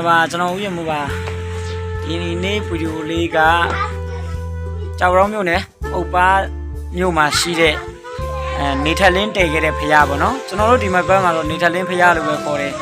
Hello အားလုံးပဲမင်္ဂလာပါကျွန်တော်ဦးရမှုပါဒီနေ့ဗီဒီယိုလေးကကြောက်ရောင်းမြို့နယ်ဥပ္ပါမြို့မှာရှိတဲ့အဲနေထက်လင်းတည်ခဲ့တဲ့ဖရားပေါ့နော်ကျွန်တော်တို့ဒီမှာဘက်မှာတော့နေထက်လင်းဖရားလို့ပဲခေါ်တယ်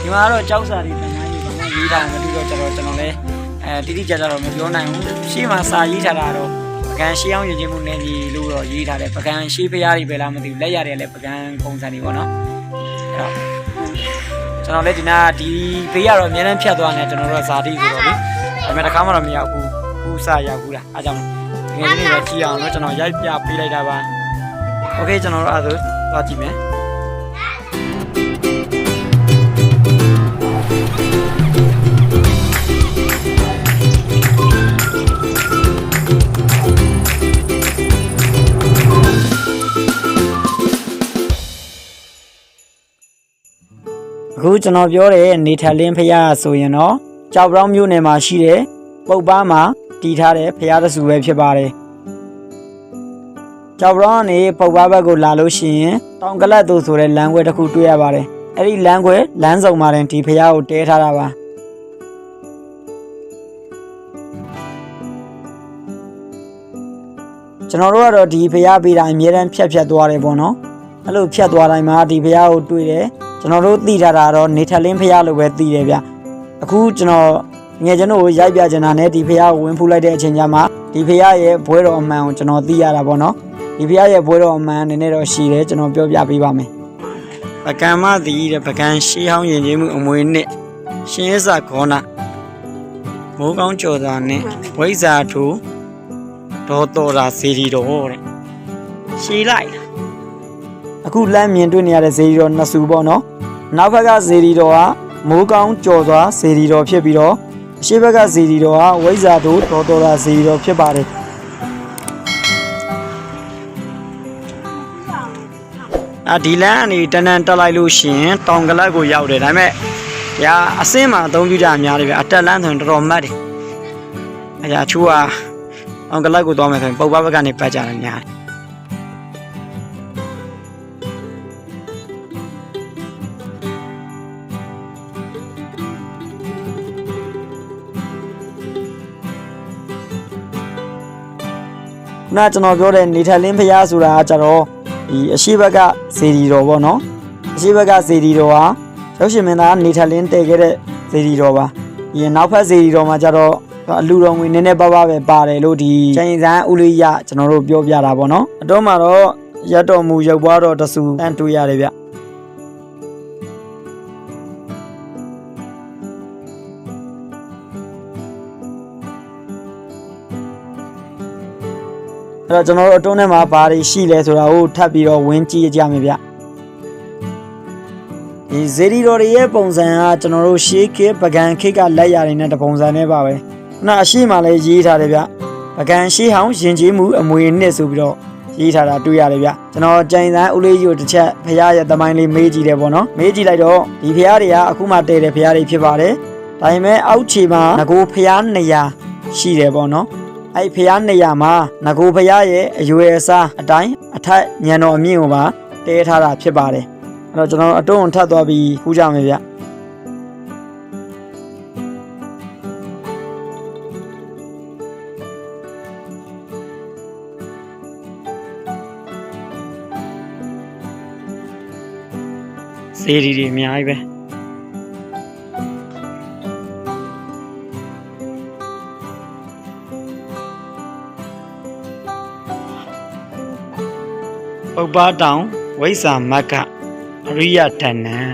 ဒီမှာကတော့ကြောက်စာတွေတန်းကြီးပုံမှန်ရေးထားတယ်မတူတော့ကျွန်တော်ကျွန်တော်လည်းအဲတိတိကျကျတော့မပြောနိုင်ဘူးရှေ့မှာစာရေးထားတာတော့ပကံရှေးအောင်ယဉ်ကျေးမှုနယ်မြေလို့တော့ရေးထားတယ်ပကံရှေးဖရားတွေပဲလားမသိဘူးလက်ရတယ်လည်းပကံပုံစံတွေပေါ့နော်အဲ့တော့ ကျွန်တော်လည်းဒီနာဒီဘေးကတော့အများနဲ့ဖြတ်သွားနေကျွန်တော်တို့ကဇာတိဆိုတော့လေဒါပေမဲ့တစ်ခါမှတော့မရောက်ဘူးဘူးစရောက်ဘူးလားအားကြောင့်ဒီနေ့နေ့တော့ကြည့်အောင်လို့ကျွန်တော်ရိုက်ပြပေးလိုက်တာပါโอเคကျွန်တော်တို့အဲ့ဒါဆိုသွားကြည့်မယ် အခုကျွန်တော်ပြောတဲ့နေထလင်းဖျားဆိုရင်တော့ကြောက်ပြောင်းမြို့နယ်မှာရှိတဲ့ပုပ်ပန်းမှာတည်ထားတဲ့ဖျားတဆူပဲဖြစ်ပါတယ်ကြောက်ပြောင်းကနေပုပ်ပန်းဘက်ကိုလာလို့ရှိရင်တောင်ကလတ်သူဆိုတဲ့လမ်းခွဲတစ်ခုတွေ့ရပါတယ်အဲ့ဒီလမ်းခွဲလမ်းစုံမှာတင်ဒီဖျားကိုတဲထားတာပါကျွန်တော်တို့ကတော့ဒီဖျားပေးတာအများတန်းဖြတ်ဖြတ်သွားတယ်ပေါ့နော်အဲ့လိုဖြတ်သွားတိုင်းမှာဒီဖျားကိုတွေ့တယ် ကျွန်တော်တို့သိထားတာတော့နေထက်လင်းဖျားလို့ပဲသိတယ်ဗျအခုကျွန်တော်ငယ်ကျွန်တော်ကိုရိုက်ပြချင်တာနဲ့ဒီဖျားကိုဝင်ဖူးလိုက်တဲ့အချိန်ကျမှဒီဖျားရဲ့ဘွဲတော်အမှန်ကိုကျွန်တော်သိရတာပေါ့နော်ဒီဖျားရဲ့ဘွဲတော်အမှန်နည်းနည်းတော့ရှိတယ်ကျွန်တော်ပြောပြပေးပါမယ်ပကံမသီတဲ့ပကံရှေးဟောင်းယဉ်ကျေးမှုအမွေနှစ်ရှင်ရစခောနာမိုးကောင်းကြော်သာနဲ့ဝိဇာထူဒေါ်တော်တာစီရီတော်တဲ့ရှေးလိုက်လား အခုလမ်းမြင်တွေ့နေရတဲ့ဇေဒီတော်နှစ်စုပေါ့နော်နောက်ဘက်ကဇေဒီတော်ကမိုးကောင်းကြော်စွာဇေဒီတော်ဖြစ်ပြီးတော့အရှိဘက်ကဇေဒီတော်ကဝိဇ္ဇာတို့တော်တော်တာဇေဒီတော်ဖြစ်ပါတယ်အာဒီလမ်းကနေတန်းတန်းတက်လိုက်လို့ရှိရင်တောင်ကလတ်ကိုရောက်တယ်ဒါပေမဲ့ညာအစင်းမှာအသုံးပြုကြအများတယ်ဗျအတက်လန်းဆိုရင်တော်တော်မတ်တယ်အဲဒါအချို့ကတောင်ကလတ်ကိုသွားမယ်ဆိုရင်ပုပ်ပဘက်ကနေပတ်ကြတယ်များတယ် ခုနကကျွန်တော်ပြောတဲ့နေထက်လင်းဖျားဆိုတာကကြတော့ဒီအရှိဘက်ကဇေဒီတော်ပေါ့နော်အရှိဘက်ကဇေဒီတော်ဟာရုပ်ရှင်မင်းသားနေထက်လင်းတည်ခဲ့တဲ့ဇေဒီတော်ပါဒီနောက်ဖက်ဇေဒီတော်မှာကြတော့အလူတော်ငွေနည်းနည်းပါးပါးပဲပါတယ်လို့ဒီချိန်စန်းဦးလေးရကျွန်တော်တို့ပြောပြတာပေါ့နော်အတော့မှာတော့ရက်တော်မူရုပ်ပွားတော်တဆူတန်တူရတယ်ဗျ တော့ကျွန်တော်တို့အတွင်းထဲမှာဘာတွေရှိလဲဆိုတာကိုထပ်ပြီးတော့ဝင်ကြည့်ကြမယ်ဗျဒီဇေဒီတော်တွေရဲ့ပုံစံကကျွန်တော်တို့ရှေးခေတ်ပကံခေတ်ကလက်ရာတွေနဲ့တပုံစံနဲ့ပါပဲခုနအရှိမှလည်းရေးထားတယ်ဗျပကံရှေးဟောင်းယဉ်ကျေးမှုအမွေနှစ်ဆိုပြီးတော့ရေးထားတာတွေ့ရတယ်ဗျကျွန်တော်ကြိုင်စန်းဦးလေးကြီးကိုတစ်ချက်ဖရားရဲ့သမိုင်းလေးမေးကြည့်တယ်ပေါ့နော်မေးကြည့်လိုက်တော့ဒီဖရားတွေကအခုမှတည်တဲ့ဖရားတွေဖြစ်ပါတယ်ဒါပေမဲ့အောက်ခြေမှာငကိုဖရား200ရှိတယ်ပေါ့နော် အဲ့ဖះနေရာမှာငကိုဖះရဲ့အရွယ်အစားအတိုင်းအထက်ညံတော်အမြင့်ကိုပါတဲထားတာဖြစ်ပါတယ်အဲ့တော့ကျွန်တော်အတွန်းထပ်သွားပြီးခူးကြမယ်ဗျစေရီတွေအများကြီးပဲ ပုပ္ပတောင်ဝိဇာမတ်ကအရိယတဏ္ဏတဲ့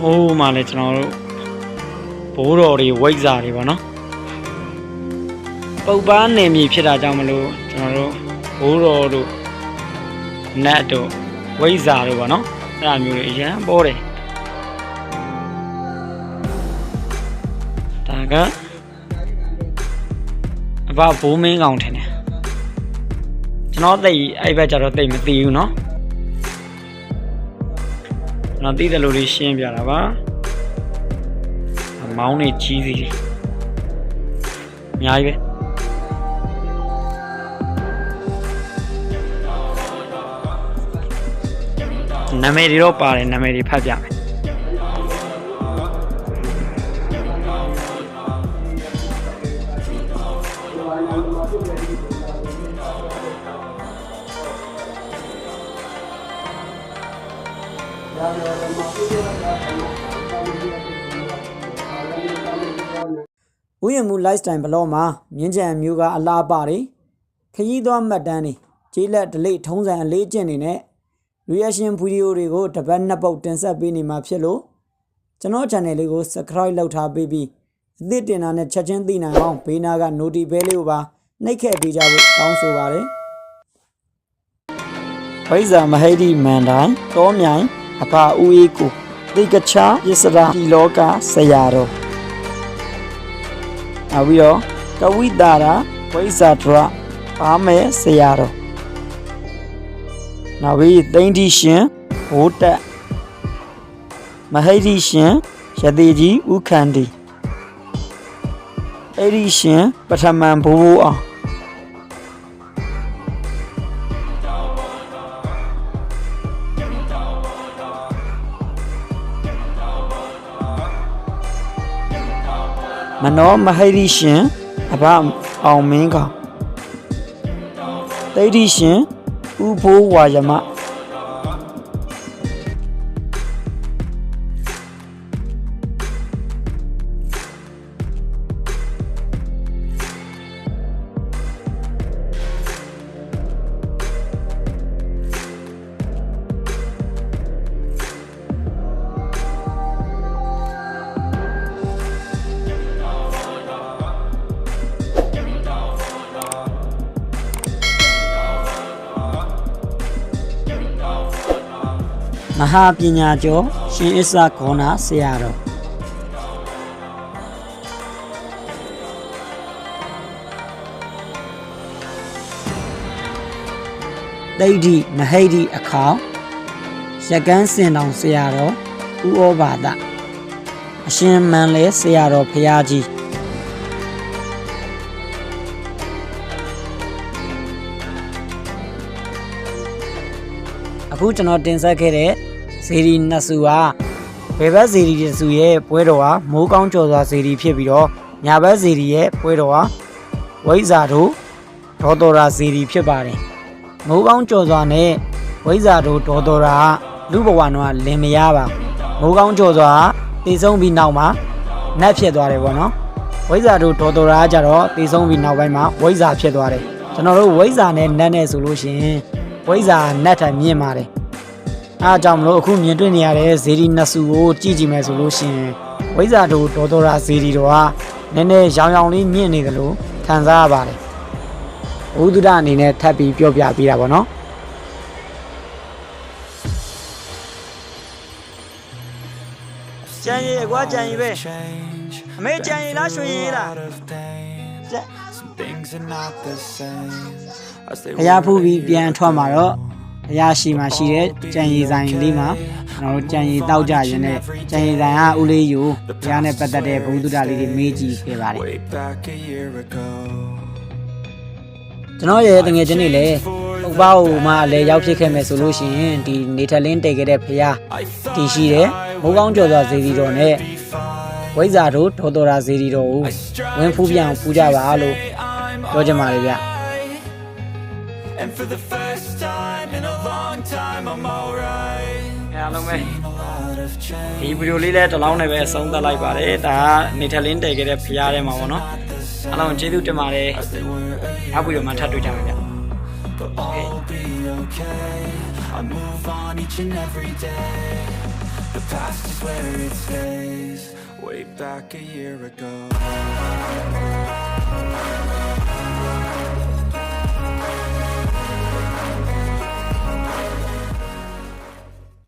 ဟိုးမှလည်းကျွန်တော်တို့ဘိုးတော်တွေဝိဇာတွေပေါ့နော် ပုပ်ပန်းနေမည်ဖြစ်တာကြောင့်မလို့ကျွန်တော်တို့ဘိုးတော်တို့နတ်တို့ဝိဇာတို့ပါနော်အဲ့ဒါမျိုးတွေအရန်ပေါ်တယ်ဒါကအဘဘိုးမင်းကောင်ထင်တယ်ကျွန်တော်သိအဲ့ဘက်ကျတော့သိမသိဘူးเนาะ ကျွန်တော်သိတယ်လို့လေးရှင်းပြတာပါအမောင်းနေကြီးစီအများကြီးပဲ နာမည်တွေတော့ပါတယ်နာမည်တွေဖတ်ပြမယ်ဥယျာဉ်မှု lifestyle blog မှာမြင်းကြံမျိုးကအလားအပါတယ်ခရီးသွားမှတ်တမ်းတွေကျေးလက် delete ထုံးစံအလေးအကျင့်တွေနဲ့ reaction video တွေကိုတစ်ပတ်နှစ်ပုတ်တင်ဆက်ပေးနေမှာဖြစ်လို့ကျွန်တော် channel လေးကို subscribe လုပ်ထားပေးပြီးအသစ်တင်တာနဲ့ချက်ချင်းသိနိုင်အောင်ဘေးနားက notify bell လေးကိုပါနှိပ်ခဲ့ပေးကြဖို့တောင်းဆိုပါတယ်ဝိဇာမဟိတိမန်တိုင်းတောမြိုင်အဖဦးအေးကိုတိတ်ကချာပစ္စရာဒီလောကဆရာတော်နောက်ပြီးတော့ကဝိတာရာဝိဇာဒရပါမယ်ဆရာတော် နောက်ပြီးသိမ့်တိရှင်ဘိုးတက်မဟိတိရှင်ရသေးကြီးဥခန္တီအဲ့ဒီရှင်ပထမန်ဘိုးဘိုးအောင်မနောမဟိတိရှင်အဘအောင်မင်းကောင်သိတိရှင် ဥဘိုးဝါယမ ဟာပညာကျော်ရှင်အစ္ဆခောနာဆရာတော်တိဋ္ဌိမဟိတိအခေါင်ရကန်းစင်တောင်ဆရာတော်ဥဩဘာဒအရှင်မန်လဲဆရာတော်ဖရာကြီးအခုကျွန်တော်တင်ဆက်ခဲ့တဲ့ ဇေဒီနှစ်စုဟာဘယ်ဘက်ဇေဒီတစ်စုရဲ့ပွဲတော်ဟာမိုးကောင်းကျော်စွာဇေဒီဖြစ်ပြီးတော့ညာဘက်ဇေဒီရဲ့ပွဲတော်ဟာဝိဇ္ဇာတို့ဒေါ်တော်ရာဇေဒီဖြစ်ပါတယ်မိုးကောင်းကျော်စွာနဲ့ဝိဇ္ဇာတို့ဒေါ်တော်ရာကလူဘဝတော့လင်မရပါမိုးကောင်းကျော်စွာတည်ဆုံးပြီးနောက်မှာနတ်ဖြစ်သွားတယ်ပေါ့နော်ဝိဇ္ဇာတို့ဒေါ်တော်ရာကကြတော့တည်ဆုံးပြီးနောက်ပိုင်းမှာဝိဇ္ဇာဖြစ်သွားတယ်ကျွန်တော်တို့ဝိဇ္ဇာနဲ့နတ်နဲ့ဆိုလို့ရှိရင်ဝိဇ္ဇာနတ်ထမြင့်ပါတယ် အားကြောင့်မလို့အခုမြင်တွေ့နေရတဲ့ဇေဒီနှစ်စုကိုကြည့်ကြည့်မယ်ဆိုလို့ရှိရင်ဝိဇ္ဇာတို့ဒေါ်တော်ရာဇေဒီတော်ကနည်းနည်းရောင်ရောင်လေးမြင့်နေတယ်လို့ခံစားရပါတယ်ဘုဒ္ဓဒအနေနဲ့ထပ်ပြီးပြောပြပေးတာပေါ့နော်ကြံရည်ကွာကြံရည်ပဲ change. အမေကြံရည်လားရွှေရည်လား Out of pain. ကြံ Some things are not the same as they ဘုရားဖူး were ပြီး a ပြန် year ထွက်มาတော့ ago. ဘုရားရှိမှရှိတဲ့ကြံရည်ဆိုင်လေးမှာကျွန်တော်တို့ကြံရည်တောက်ကြရင်လည်းကြံရည်ဆိုင်ကဦးလေးယူဘုရားနဲ့ပတ်သက်တဲ့ဘုဒ္ဓတာလေးတွေမေးကြည့်ခဲ့ပါတယ် Way back a year ago. ကျွန်တော်ရဲ့တငယ်ချင်းတွေလည်းဥပ္ပါဟိုမှာလည်းရောက်ဖြစ်ခဲ့မယ်ဆိုလို့ရှိရင်ဒီနေထလင်းတည်ခဲ့တဲ့ဖရား I တည် thought ရှိတဲ့မိုးကောင်းကျော်စွာဇေဒီတော်နဲ့ be fine. ဝိဇ္ဇာတို့ဒေါ်တော်ရာဇေဒီတော်ကိုဝင်းဖူးပြအောင်ဖူးကြပါလို့ I'm ပြောချင်ပါတယ်ဗျ alright. And for the first time in a long time, I'm alright. အားလုံးပဲ A lot of change. ဒီဗီဒီယိုလေးလည်းတစ်လောင်းနဲ့ပဲအဆုံးသတ်လိုက်ပါတယ်ဒါကနေထလင်းတည်ခဲ့တဲ့ဖရားထဲမှာပေါ့နော်အားလုံးကျေးဇူးတင်ပါတယ် As they were a year နောက်ဗီဒီယိုမှာထပ်တွေ့ကြမယ်ဗျ but all be okay. I move on each and every day. The past is where it stays. Way back a year ago.